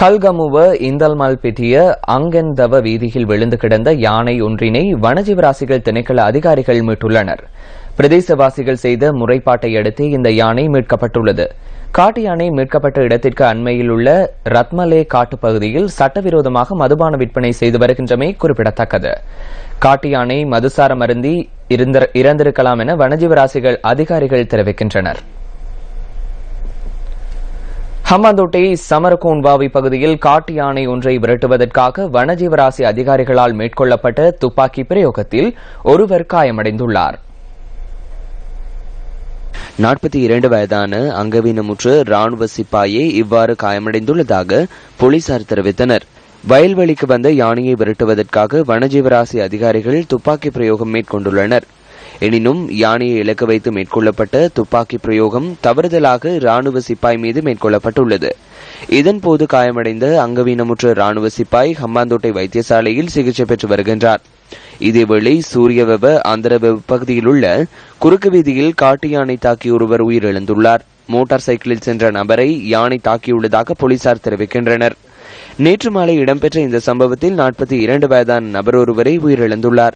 கல்கமுவ இந்தல்மால் பிட்டிய அங்கென்தவ வீதியில் விழுந்து கிடந்த யானை ஒன்றினை வனஜீவராசிகள் திணைக்கள அதிகாரிகள் மீட்டுள்ளனர். பிரதேசவாசிகள் செய்த முறைப்பாட்டை அடுத்து இந்த யானை மீட்கப்பட்டுள்ளது. காட்டு யானை மீட்கப்பட்ட இடத்திற்கு அண்மையில் உள்ள ரத்மலே காட்டுப் பகுதியில் சட்டவிரோதமாக மதுபான விற்பனை செய்து வருகின்றமை குறிப்பிடத்தக்கது. காட்டு யானை மதுசாரம் அருந்தி இருந்த- இறந்திருக்கலாம் என வனஜீவராசிகள் அதிகாரிகள் தெரிவிக்கின்றனர். ஹம்பாந்தோட்டை சமரகோன்வாவி பகுதியில் காட்டு யானை ஒன்றை விரட்டுவதற்காக வனஜீவராசி அதிகாரிகளால் மேற்கொள்ளப்பட்ட துப்பாக்கி பிரயோகத்தில் ஒருவர் காயமடைந்துள்ளார். நாற்பத்தி இரண்டு வயதான அங்கவீனமுற்ற ராணுவ சிப்பாயை இவ்வாறு காயமடைந்துள்ளதாக போலீசார் தெரிவித்தனர். வயல்வெளிக்கு வந்த யானையை விரட்டுவதற்காக வனஜீவராசி அதிகாரிகள் துப்பாக்கி பிரயோகம் மேற்கொண்டுள்ளனர். எனினும் யானையை இலக்கு வைத்து மேற்கொள்ளப்பட்ட துப்பாக்கி பிரயோகம் தவறுதலாக ராணுவ சிப்பாய் மீது மேற்கொள்ளப்பட்டுள்ளது. இதன்போது காயமடைந்த அங்கவீனமுற்ற ராணுவ சிப்பாய் ஹம்பாந்தோட்டை வைத்தியசாலையில் சிகிச்சை பெற்று வருகின்றார். இதேவேளை சூரியவெவ ஆந்திரவெவ பகுதியில் உள்ள குறுக்கு வீதியில் காட்டு யானை தாக்கி ஒருவர் உயிரிழந்துள்ளார். மோட்டார் சைக்கிளில் சென்ற நபரை யானை தாக்கியுள்ளதாக போலீசார் தெரிவிக்கின்றனர். நேற்று மாலை இடம்பெற்ற இந்த சம்பவத்தில் நாற்பத்தி இரண்டு வயதான நபர் ஒருவரை உயிரிழந்துள்ளார்.